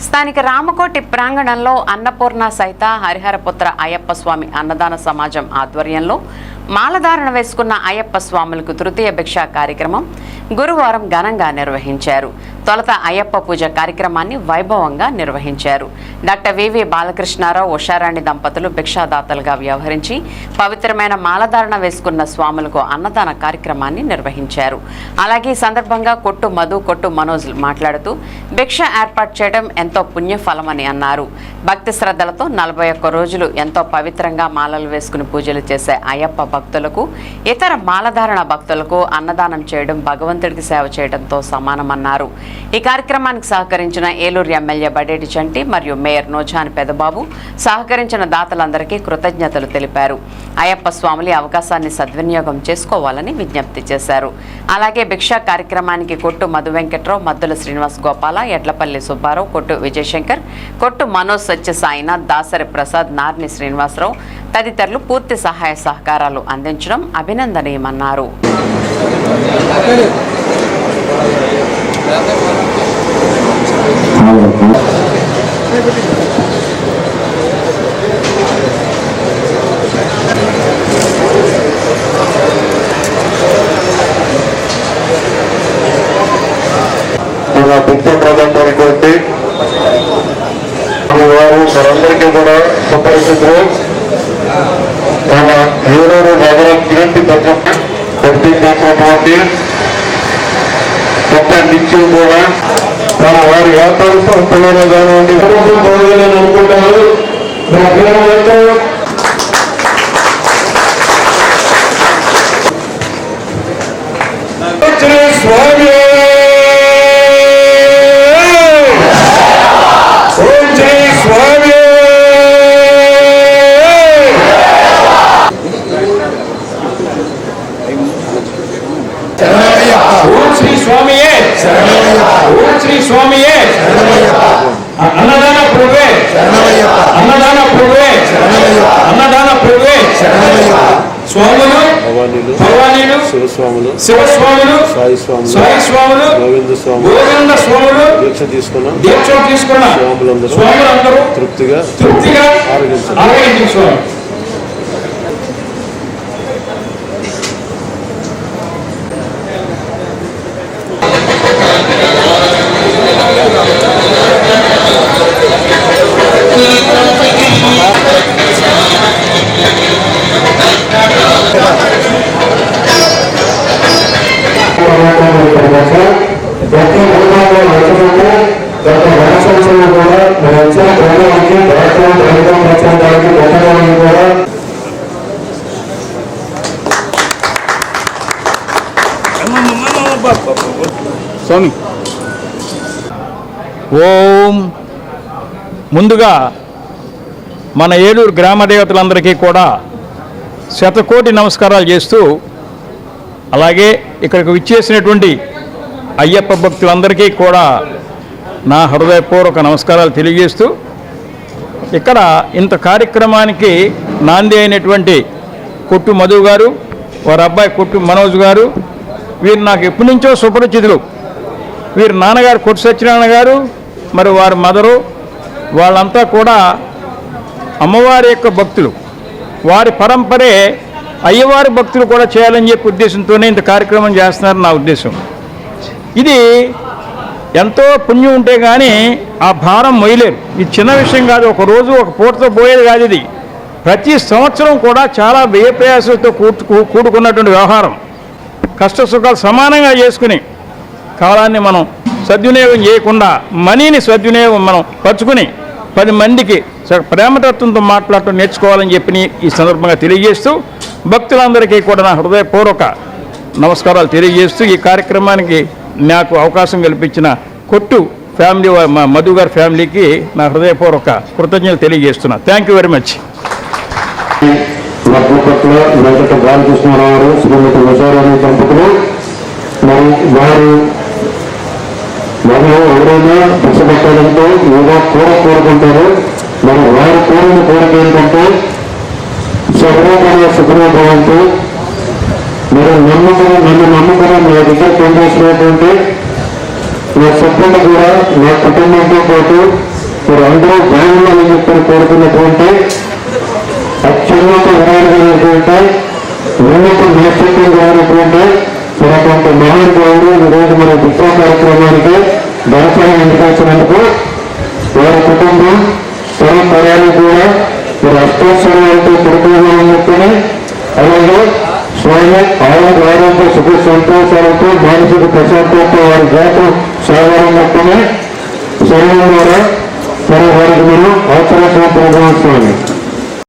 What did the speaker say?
స్థానిక రామకోటి ప్రాంగణంలో అన్నపూర్ణ సహిత హరిహరపుత్ర అయ్యప్ప స్వామి అన్నదాన సమాజం ఆధ్వర్యంలో మాలధారణ వేసుకున్న అయ్యప్ప స్వాములకు తృతీయ భిక్ష కార్యక్రమం గురువారం ఘనంగా నిర్వహించారు. తొలత అయ్యప్ప పూజ కార్యక్రమాన్ని వైభవంగా నిర్వహించారు. డాక్టర్ వివి బాలకృష్ణారావు ఉషారాణి దంపతులు భిక్షాదాతలుగా వ్యవహరించి పవిత్రమైన మాలధారణ వేసుకున్న స్వాములకు అన్నదాన కార్యక్రమాన్ని నిర్వహించారు. అలాగే ఈ సందర్భంగా కొట్టు మధు కొట్టు మనోజ్ మాట్లాడుతూ భిక్ష ఏర్పాటు చేయడం ఎంతో పుణ్యఫలమని అన్నారు. భక్తి శ్రద్ధలతో నలభై ఒక్క రోజులు ఎంతో పవిత్రంగా మాలలు వేసుకుని పూజలు చేసే అయ్యప్ప భక్తులకు ఇతర మాలధారణ భక్తులకు అన్నదానం చేయడం భగవంతుడికి సేవ చేయడంతో సమానమన్నారు. ఈ కార్యక్రమానికి సహకరించిన ఏలూరు ఎమ్మెల్యే బడేటి చంటి మరియు మేయర్ నోజాన్ పెదబాబు సహకరించిన దాతలందరికీ కృతజ్ఞతలు తెలిపారు. అయ్యప్ప స్వాములు అవకాశాన్ని సద్వినియోగం చేసుకోవాలని విజ్ఞప్తి చేశారు. అలాగే భిక్షా కార్యక్రమానికి కొట్టు మధు వెంకట్రావు మద్దుల శ్రీనివాస్ గోపాల ఎడ్లపల్లి సుబ్బారావు కొట్టు విజయశంకర్ కొట్టు మనోజ్ సత్య సాయినాథ్ దాసరి ప్రసాద్ నార్ని శ్రీనివాసరావు తదితరులు పూర్తి సహాయ సహకారాలు అందించడం అభినందనీయమన్నారు. ప్రధానమైనటువంటి వారు మనందరికీ కూడా సుపరిస్థితులు మన ఏలూరు నగర కీర్తి పథకం భక్తి చేసినటువంటి కొత్త నిత్యం కూడా మన వారి వ్యాపార సంస్థలలో కానివ్వండి ప్రభుత్వం పోవాలని అనుకుంటారు. మన పిల్లలంతా స్వామి ఓం శ్రీ స్వామి ఓం శ్రీ స్వామియే ఓం శ్రీ స్వామియే అన్నదాన ప్రభువే అన్నదాన ప్రభువే అన్నదాన ప్రభువే స్వాములు భవానీలు భవానీలు శివస్వాములు శివస్వాములు సాయి స్వాములు సాయి స్వాములు గోవింద స్వాములు గోవింద స్వాములు దీక్ష తీసుకున్న దీక్ష తీసుకున్న స్వాములందరూ స్వాములందరూ తృప్తిగా తృప్తిగా ఆరగించండి. ఆరోగించు కుటుంబంలో గత సంవత్సరంలో కూడా ప్రభుత్వం ప్రచారానికి కూడా. స్వామి. ఓం. ముందుగా మన ఏలూరు గ్రామ దేవతలందరికీ కూడా శతకోటి నమస్కారాలు చేస్తూ అలాగే ఇక్కడికి విచ్చేసినటువంటి అయ్యప్ప భక్తులందరికీ కూడా నా హృదయపూర్వక నమస్కారాలు తెలియజేస్తూ ఇక్కడ ఇంత కార్యక్రమానికి నాంది అయినటువంటి కొట్టు మధు గారు వారి అబ్బాయి కొట్టు మనోజ్ గారు వీరు నాకు ఎప్పటి నుంచో సుపరిచితులు. వీరి నాన్నగారు కొట్టు సత్యనారాయణ గారు మరి వారి మదరు వాళ్ళంతా కూడా అమ్మవారి యొక్క భక్తులు. వారి పరంపరే అయ్యవారి భక్తులు కూడా చేయాలని చెప్పి ఉద్దేశంతోనే ఇంత కార్యక్రమం చేస్తున్నారు నా ఉద్దేశం. ఇది ఎంతో పుణ్యం ఉంటే కానీ ఆ భారం మొయ్యలేరు. ఇది చిన్న విషయం కాదు ఒక రోజు ఒక పూటతో పోయేది కాదు ఇది. ప్రతి సంవత్సరం కూడా చాలా వ్యయ ప్రయాసంతో కూర్చు కూడుకున్నటువంటి వ్యవహారం. కష్ట సుఖాలు సమానంగా చేసుకుని కాలాన్ని మనం సద్వినియోగం చేయకుండా మనీని సద్వినియోగం మనం పరుచుకుని పది మందికి ప్రేమతత్వంతో మాట్లాడటం నేర్చుకోవాలని చెప్పి ఈ సందర్భంగా తెలియజేస్తూ భక్తులందరికీ కూడా నా హృదయపూర్వక నమస్కారాలు తెలియజేస్తూ ఈ కార్యక్రమానికి నాకు అవకాశం కల్పించిన కొట్టు ఫ్యామిలీ మా మధు గారి ఫ్యామిలీకి నా హృదయపూర్వక కృతజ్ఞతలు తెలియజేస్తున్నా. థ్యాంక్ యూ వెరీ మచ్ లగ్నపట్ల బాలకృష్ణారావు శ్రీమతి ఉషారాణి దంపతులు మరి వారు మరియు ఎవరైనా ఏదో కోరుకుంటారు మరి వారు కోరిన కోరిక ఏంటంటే నమ్మకం నన్ను నమ్మకం నా దగ్గర పనిచేసినటువంటి నా సిబ్బంది కూడా నా కుటుంబంతో పాటు మీరు అందరూ బాగుండాలని చెప్పని కోరుకున్నటువంటి అత్యున్నత విరాడుతున్నటువంటి ఉన్నత నేతృత్వం గారినటువంటి మరొక మహానుభావుడు ఈరోజు మన విప్లవ కార్యక్రమానికి దర్శనం ఎన్నికొచ్చినందుకు వారి కుటుంబం తరతరాలు కూడా మీరు అష్టోత్సవాలతో పుడుకోవాలని చెప్పని అలాగే స్వామి ఆరోగ్య ఆరోగ్య సుఖ సంతోషాలతో మానసిక ప్రశాంతతో వారి జాతం సాగరం మొత్తమే. సర్వం ద్వారా మరి వారికి మనం ఆచరణ స్వామి.